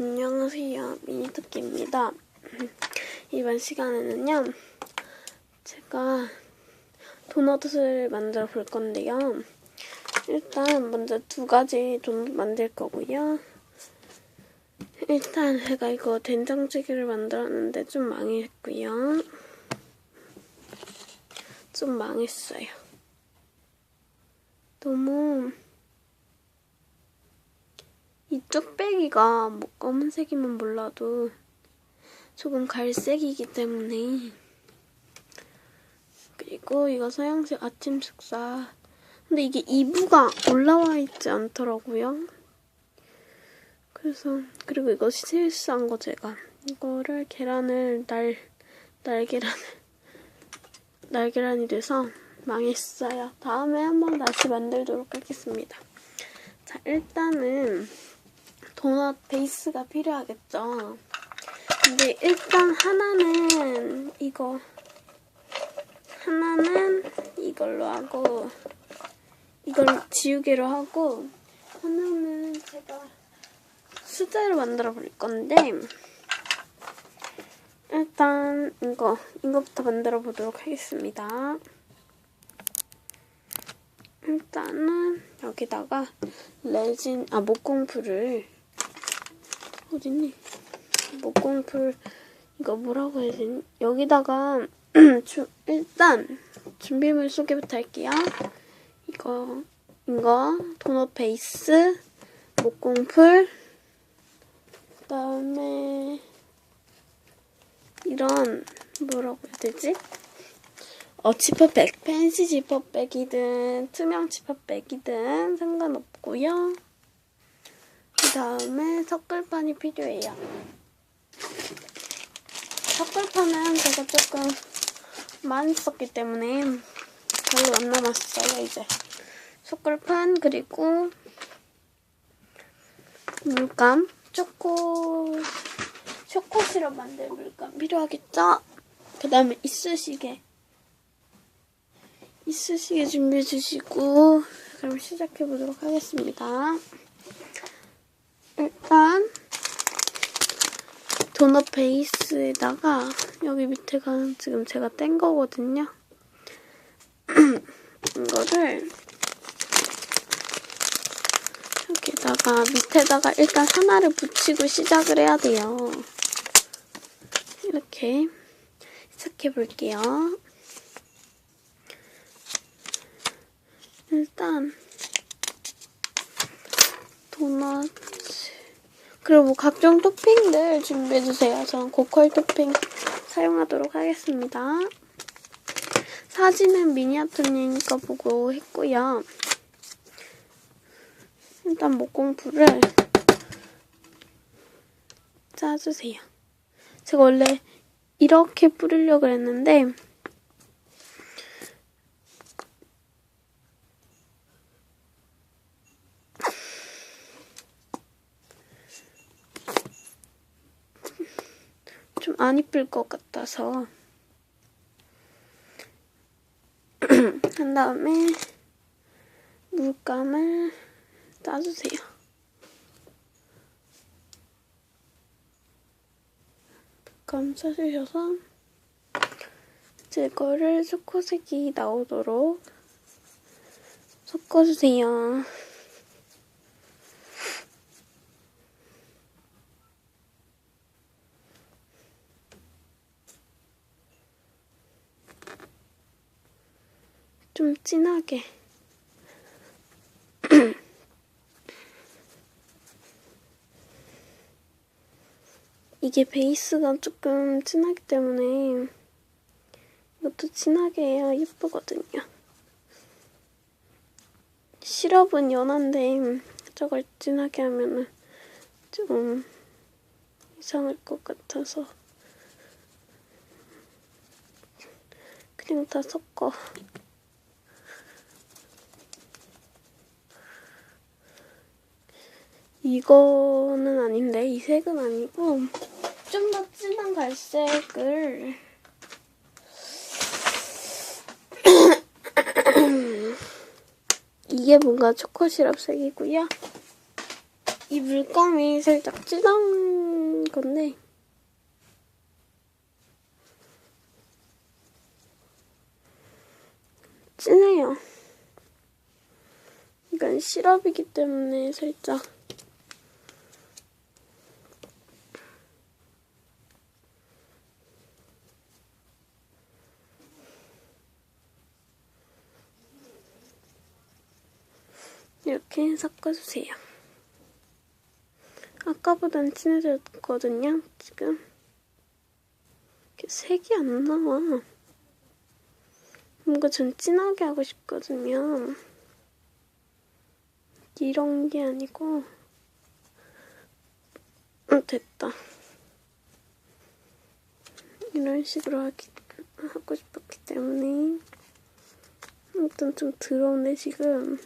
안녕하세요. 미니토끼입니다. 이번 시간에는요, 제가 도넛을 만들어 볼 건데요. 일단 먼저 두 가지 도넛 만들 거고요. 일단 제가 이거 된장찌개를 만들었는데 좀 망했고요. 좀 망했어요. 너무 이 뚝배기가 뭐 검은색이면 몰라도 조금 갈색이기 때문에. 그리고 이거 서양식 아침 식사. 근데 이게 2부가 올라와 있지 않더라고요. 그래서 그리고 이거 실수한 거 제가. 이거를 계란을 날 날계란을 날계란이 돼서 망했어요. 다음에 한번 다시 만들도록 하겠습니다. 자 일단은 도넛 베이스가 필요하겠죠. 근데 일단 하나는 이거 하나는 이걸로 하고 이걸 지우개로 하고 하나는 제가 수제로 만들어 볼 건데 일단 이거 이거부터 만들어 보도록 하겠습니다. 일단은 여기다가 레진 아 목공풀을 어딨니? 목공풀 이거 뭐라고 해야 되니? 여기다가 주, 일단 준비물 소개부터 할게요. 이거 이거 도넛 베이스 목공풀 그다음에 이런 뭐라고 해야 되지? 어, 지퍼백, 펜시 지퍼백이든 투명 지퍼백이든 상관없고요. 그 다음에 섞을판이 필요해요. 섞을판은 제가 조금 많이 썼기 때문에 별로 안 남았어요, 이제. 섞을판, 그리고 물감, 초코, 초코 시럽 만들 물감 필요하겠죠? 그 다음에 이쑤시개. 이쑤시개 준비해 주시고 그럼 시작해 보도록 하겠습니다. 일단 도넛 베이스에다가 여기 밑에가 지금 제가 뗀 거거든요. 이거를 여기다가 밑에다가 일단 하나를 붙이고 시작을 해야 돼요. 이렇게 시작해 볼게요. 일단 도넛 그리고 뭐 각종 토핑들 준비해주세요. 저는 고퀄 토핑 사용하도록 하겠습니다. 사진은 미니어처니까 보고 했고요. 일단 목공풀을 짜주세요. 제가 원래 이렇게 뿌리려고 했는데 좀 안 이쁠 것 같아서 한 다음에 물감을 짜주세요. 물감 짜주셔서 이거를 초코색이 나오도록 섞어주세요. 좀 진하게. 이게 베이스가 조금 진하기 때문에 이것도 진하게 해야 예쁘거든요. 시럽은 연한데 저걸 진하게 하면은 좀 이상할 것 같아서 그냥 다 섞어. 이거는 아닌데 이 색은 아니고 좀 더 진한 갈색을 이게 뭔가 초코 시럽 색이고요. 이 물감이 살짝 진한 건데 진해요. 이건 시럽이기 때문에 살짝 이렇게 섞어주세요. 아까보단 진해졌거든요, 지금. 색이 안 나와. 뭔가 전 진하게 하고 싶거든요. 이런 게 아니고. 어, 됐다. 이런 식으로 하기, 하고 싶었기 때문에. 일단 좀 더러운데, 지금.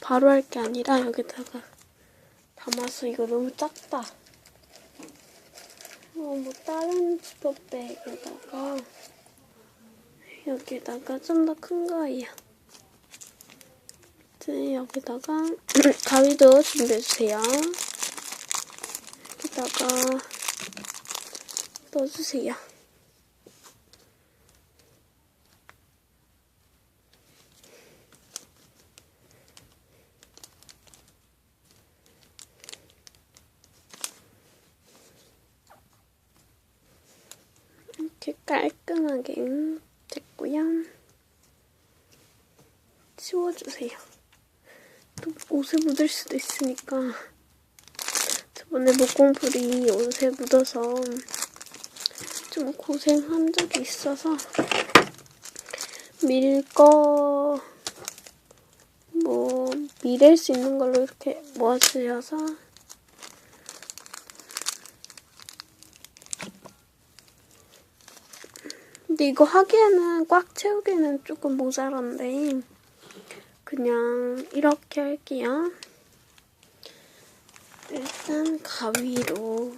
바로 할 게 아니라 여기다가 담아서 이거 너무 작다. 어, 뭐 다른 지퍼백에다가 여기다가 좀 더 큰 거예요. 이제 여기다가 가위도 준비해주세요. 여기다가 넣어주세요. 이렇게 깔끔하게 됐고요. 치워주세요. 또 옷에 묻을 수도 있으니까 저번에 목공풀이 옷에 묻어서 좀 고생한 적이 있어서 밀거 뭐 밀을 수 있는 걸로 이렇게 모아주셔서 근데 이거 하기에는 꽉 채우기에는 조금 모자란데 그냥 이렇게 할게요. 일단 가위로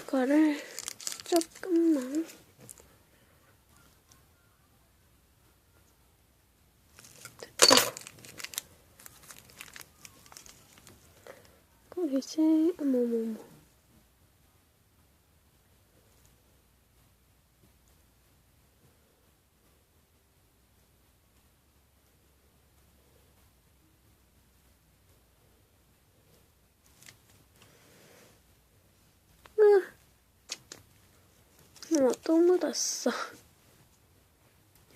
이거를 조금만 이제 어머머머 어머, 또 묻었어.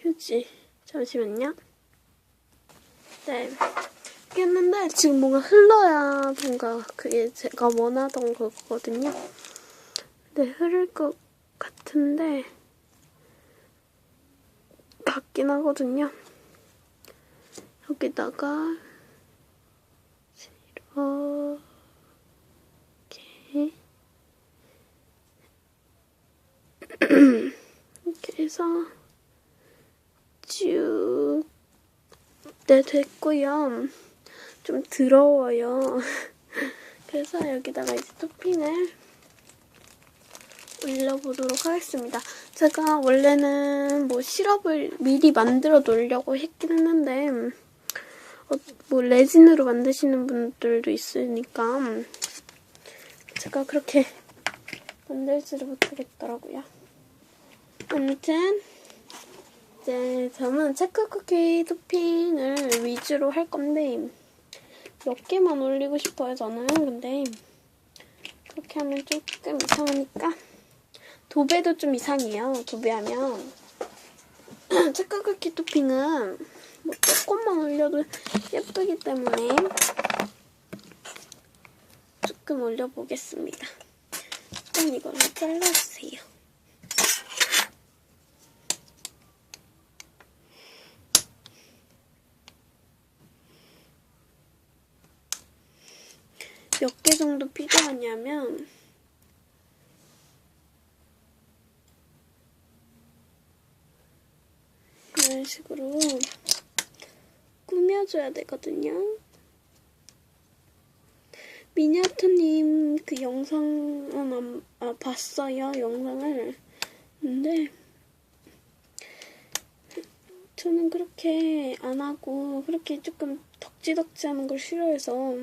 휴지. 잠시만요. 네. 했는데 지금 뭔가 흘러야 뭔가 그게 제가 원하던 거거든요. 네, 흐를 것 같은데 같긴 하거든요. 여기다가 이렇게 이렇게 해서 쭉 네, 됐고요. 좀 더러워요. 그래서 여기다가 이제 토핑을 올려보도록 하겠습니다. 제가 원래는 뭐 시럽을 미리 만들어 놓으려고 했긴 했는데 어, 뭐 레진으로 만드시는 분들도 있으니까 제가 그렇게 만들지를 못하겠더라고요. 아무튼 이제 저는 체크 쿠키 토핑을 위주로 할 건데 몇 개만 올리고 싶어요 저는. 근데 그렇게 하면 조금 이상하니까. 도배도 좀 이상해요 도배하면. 체크 쿠키 토핑은 뭐 조금만 올려도 예쁘기 때문에 조금 올려보겠습니다. 일단 이거를 잘라주세요 몇 개 정도 필요하냐면 이런 식으로 꾸며줘야 되거든요. 미니어트님 그 영상은 안, 아, 봤어요, 영상을. 근데 저는 그렇게 안 하고 그렇게 조금 더 덕지덕지 하는 걸 싫어해서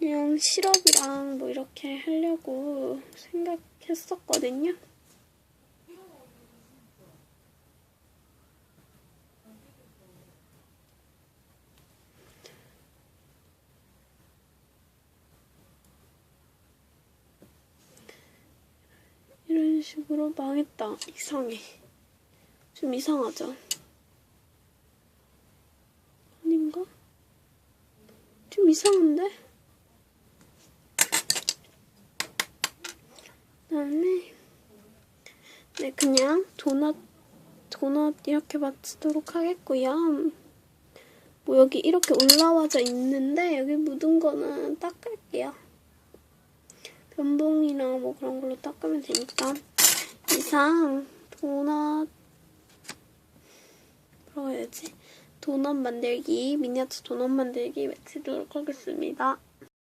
그냥 시럽이랑 뭐 이렇게 하려고 생각했었거든요. 이런 식으로 망했다. 이상해. 좀 이상하죠? 아닌가? 좀 이상한데? 그다음에 네 그냥 도넛 도넛 이렇게 맞추도록 하겠고요. 뭐 여기 이렇게 올라와져 있는데 여기 묻은 거는 닦을게요. 변봉이랑 뭐 그런 걸로 닦으면 되니까 이상 도넛 뭐라고 해야지? 도넛 만들기 미니어처 도넛 만들기 마치도록 하겠습니다.